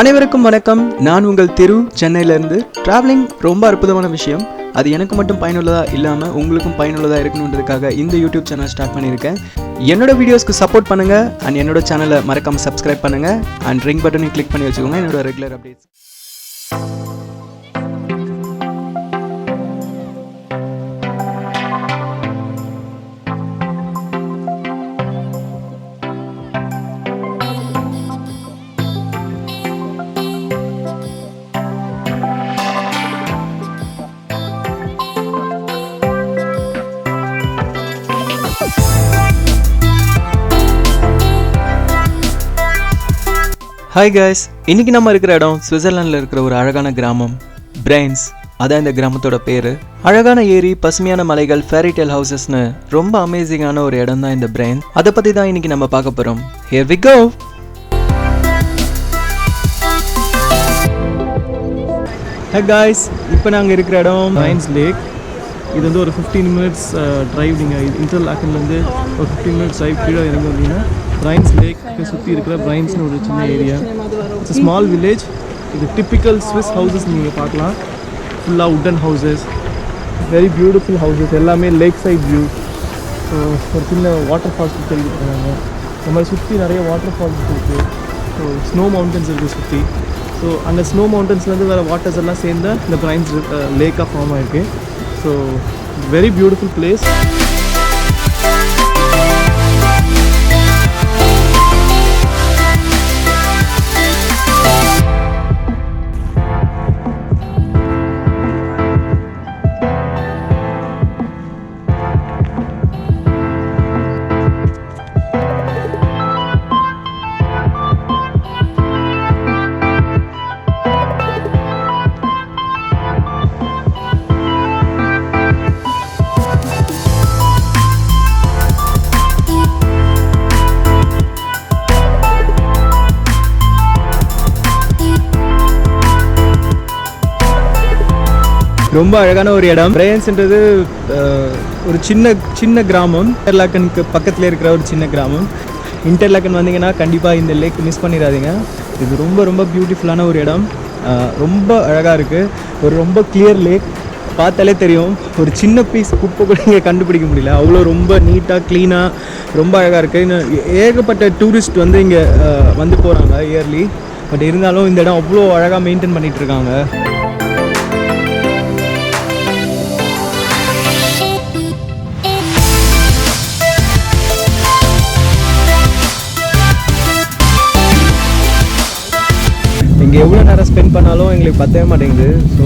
அனைவருக்கும் வணக்கம். நான் உங்கள் திரு சென்னையிலேருந்து. ட்ராவலிங் ரொம்ப அற்புதமான விஷயம். அது எனக்கு மட்டும் பயனுள்ளதாக இல்லாமல் உங்களுக்கும் பயனுள்ளதாக இருக்கணுன்றதுக்காக இந்த யூடியூப் சேனல் ஸ்டார்ட் பண்ணியிருக்கேன். என்னோட வீடியோஸ்க்கு சப்போர்ட் பண்ணுங்கள் அண்ட் என்னோட சேனலை மறக்காமல் சப்ஸ்கிரைப் பண்ணுங்கள் அண்ட் ரிங் பட்டனையும் கிளிக் பண்ணி வச்சுக்கோங்க. என்னோட ரெகுலர் அப்டேட்ஸ் ஹாய் கைஸ் இன்னைக்கு நம்ம இருக்கிற இடம் சுவிட்சர்லாண்டில் இருக்கிற ஒரு அழகான கிராமம் பிரெயின்ஸ் அதான் இந்த கிராமத்தோட பேர். அழகான ஏரி பசுமையான மலைகள் ஃபேரிடெல் ஹவுசஸ்னு ரொம்ப அமேசிங்கான ஒரு இடம் தான் இந்த பிரெயின் அதை பற்றி தான் இன்னைக்கு நம்ம பார்க்க போகிறோம் here we go hey guys இப்போ நாங்கள் இருக்கிற இடம் மைன்ஸ் லேக் இது வந்து ஒரு ஃபிஃப்டீன் மினிட்ஸ் ட்ரைவ் நீங்கள் இன்டர்லாக்கன்லேருந்து ஒரு ஃபிஃப்டீன் மினிட்ஸ் ட்ரைவ் கீழே இறங்கி வந்தீங்கன்னா ரைன்ஸ் லேக்கு சுற்றி இருக்கிற பிரைன்ஸ்னு ஒரு சின்ன ஏரியா இட்ஸ் ஸ்மால் வில்லேஜ் இது டிப்பிக்கல் ஸ்விஸ் ஹவுசஸ் நீங்கள் பார்க்கலாம். ஃபுல்லாக wooden houses very beautiful houses எல்லாமே லேக் சைட் வியூ ஸோ ஒரு சின்ன வாட்டர் ஃபால்ஸ் தெரிவிக்கிறாங்க இந்த மாதிரி சுற்றி நிறைய வாட்டர் ஃபால்ஸ் இருக்குது ஸோ ஸ்னோ மவுண்டன்ஸ் இருக்குது சுற்றி ஸோ அந்த ஸ்னோ மவுண்டன்ஸ்லேருந்து வர வாட்டர்ஸ் எல்லாம் சேர்ந்து இந்த பிரைன்ஸ் லேக்காக ஃபார்ம் ஆயிருக்கு. ஸோ வெரி பியூட்டிஃபுல் பிளேஸ் ரொம்ப அழகான ஒரு இடம். பிரெயின்ஸ்ன்றது ஒரு சின்ன சின்ன கிராமம். இன்டர்லாக்கனுக்கு பக்கத்தில் இருக்கிற ஒரு சின்ன கிராமம். இன்டர்லாக்கன் வந்தீங்கன்னா கண்டிப்பாக இந்த லேக் மிஸ் பண்ணிடாதீங்க. இது ரொம்ப ரொம்ப பியூட்டிஃபுல்லான ஒரு இடம். ரொம்ப அழகாக இருக்குது ஒரு ரொம்ப கிளியர் லேக் பார்த்தாலே தெரியும். ஒரு சின்ன பீஸ் குப்பை கூட இங்கே கண்டுபிடிக்க முடியல. அவ்வளோ ரொம்ப நீட்டாக க்ளீனாக ரொம்ப அழகாக இருக்குது இன்னும் ஏ- ஏகப்பட்ட டூரிஸ்ட் வந்து இங்கே வந்து போகிறாங்க இயர்லி பட் இருந்தாலும் இந்த இடம் அவ்வளோ அழகாக மெயின்டைன் பண்ணிகிட்ருக்காங்க எவ்வளோ நேரம் ஸ்பெண்ட் பண்ணாலும் எங்களுக்கு பத்தவே மாட்டேங்குது. ஸோ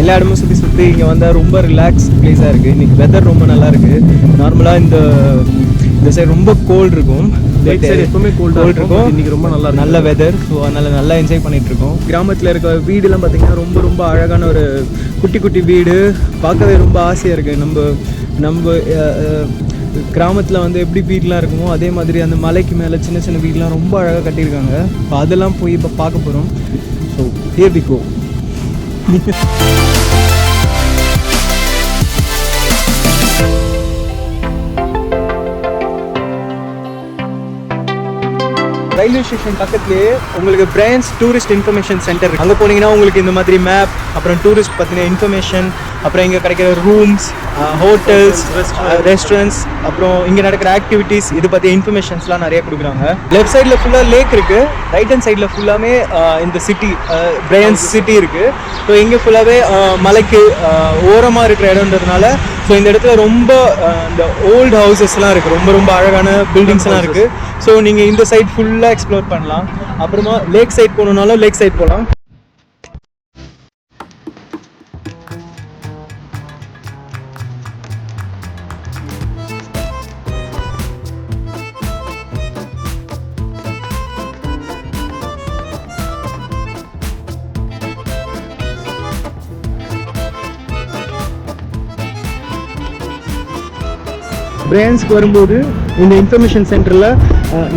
எல்லா இடமும் சுற்றி சுற்றி இங்கே வந்தால் ரொம்ப ரிலாக்ஸ் பிளேஸாக இருக்குது இன்றைக்கி வெதர் ரொம்ப நல்லா இருக்குது நார்மலாக இந்த இந்த சைடு ரொம்ப கோல்டு இருக்கும். எப்பவுமே ஆ இருக்கும். இன்னைக்கு ரொம்ப நல்லா. நல்ல வெதர் ஸோ அதனால் நல்லா என்ஜாய் பண்ணிட்டு இருக்கோம். கிராமத்தில் இருக்க வீடுலாம் பார்த்தீங்கன்னா ரொம்ப ரொம்ப அழகான ஒரு குட்டி குட்டி வீடு. பார்க்கவே ரொம்ப ஆசையாக இருக்குது நம்ம நம்ம கிராமத்தில் வந்து எப்படி வீடெலாம் இருக்குமோ அதே மாதிரி அந்த மலைக்கு மேலே சின்ன சின்ன வீடெலாம் ரொம்ப அழகாக கட்டியிருக்காங்க. இப்போ அதெல்லாம் போய் இப்போ பார்க்க போகிறோம் so here we go railway station பக்கத்துலேயே உங்களுக்கு பிரான்ஸ் டூரிஸ்ட் இன்ஃபர்மேஷன் சென்டர் அங்கே போனீங்கன்னா உங்களுக்கு இந்த மாதிரி மேப் அப்புறம் டூரிஸ்ட் பற்றின இன்ஃபர்மேஷன் அப்புறம் இங்கே கிடைக்கிற ரூம்ஸ் ஹோட்டல்ஸ் ரெஸ்டாரண்ட்ஸ் அப்புறம் இங்கே நடக்கிற ஆக்டிவிட்டீஸ் இது பற்றி இன்ஃபர்மேஷன்ஸ்லாம் நிறைய கொடுக்குறாங்க. லெஃப்ட் சைடில் ஃபுல்லாக லேக் இருக்குது ரைட் ஹேண்ட் சைடில் ஃபுல்லாமே இந்த சிட்டி பிரையன்ஸ் சிட்டி இருக்குது ஸோ இங்கே ஃபுல்லாகவே மலைக்கு ஓரமாக இருக்கிற இடம்ன்றதுனால ஸோ இந்த இடத்துல ரொம்ப இந்த ஓல்டு ஹவுசஸ்லாம் இருக்குது ரொம்ப ரொம்ப அழகான பில்டிங்ஸ்லாம் இருக்குது ஸோ நீங்கள் இந்த சைட் ஃபுல்லாக எக்ஸ்ப்ளோர் பண்ணலாம். அப்புறமா லேக் சைட் போகணுன்னாலும் லேக் சைட் போகலாம். பிரான்ஸ்க்கு வரும்போது இந்த இன்ஃபர்மேஷன் சென்டரில்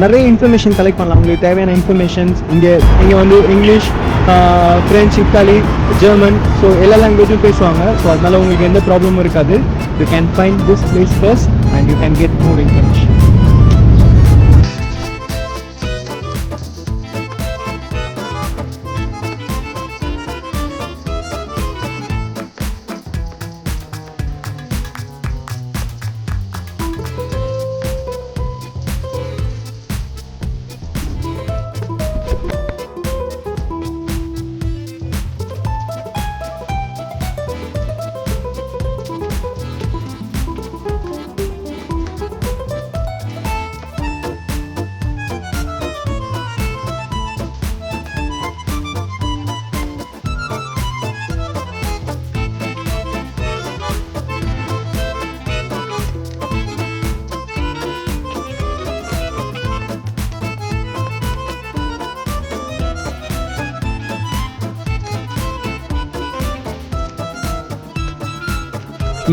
நிறைய இன்ஃபர்மேஷன் கலெக்ட் பண்ணலாம். உங்களுக்கு தேவையான இன்ஃபர்மேஷன்ஸ் இங்கே இங்கே வந்து English French Italy German so எல்லா லாங்குவேஜும் பேசுவாங்க. ஸோ அதனால உங்களுக்கு எந்த ப்ராப்ளமும் இருக்காது. You can find this place first and you can get more information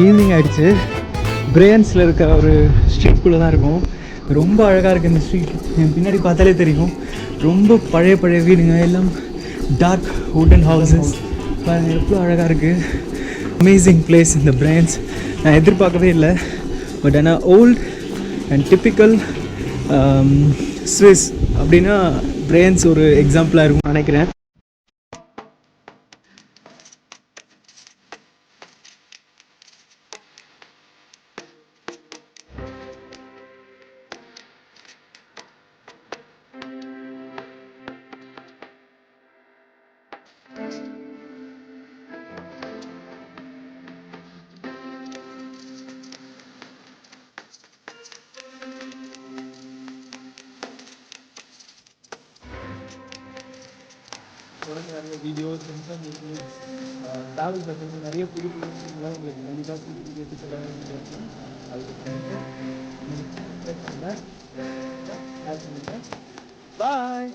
evening ஆகிடுச்சு பிரேன்ஸில் இருக்க ஒரு ஸ்ட்ரீட்குள்ளே தான் இருக்கும். ரொம்ப அழகாக இருக்குது இந்த ஸ்ட்ரீட் என் பின்னாடி பார்த்தாலே தெரியும். ரொம்ப பழைய பழைய வீடுங்க. எல்லாம் டார்க் வுடன் ஹவுசஸ் பாருங்கள் எவ்வளோ அழகாக இருக்குது அமேசிங் பிளேஸ் இந்த பிரான்ஸ் நான் எதிர்பார்க்கவே இல்லை. பட் ஆனால் ஓல்ட் அண்ட் டிப்பிக்கல் ஸ்விஸ் அப்படின்னா பிரேயன்ஸ் ஒரு எக்ஸாம்பிளாக இருக்கும். நினைக்கிறேன். நிறைய வீடியோஸ் ட்ராவல் பண்ணுறது நிறைய புது புது விஷயங்கள்லாம் உங்களுக்கு கண்டிப்பாக புது புது எபிசோடாக அது பாய்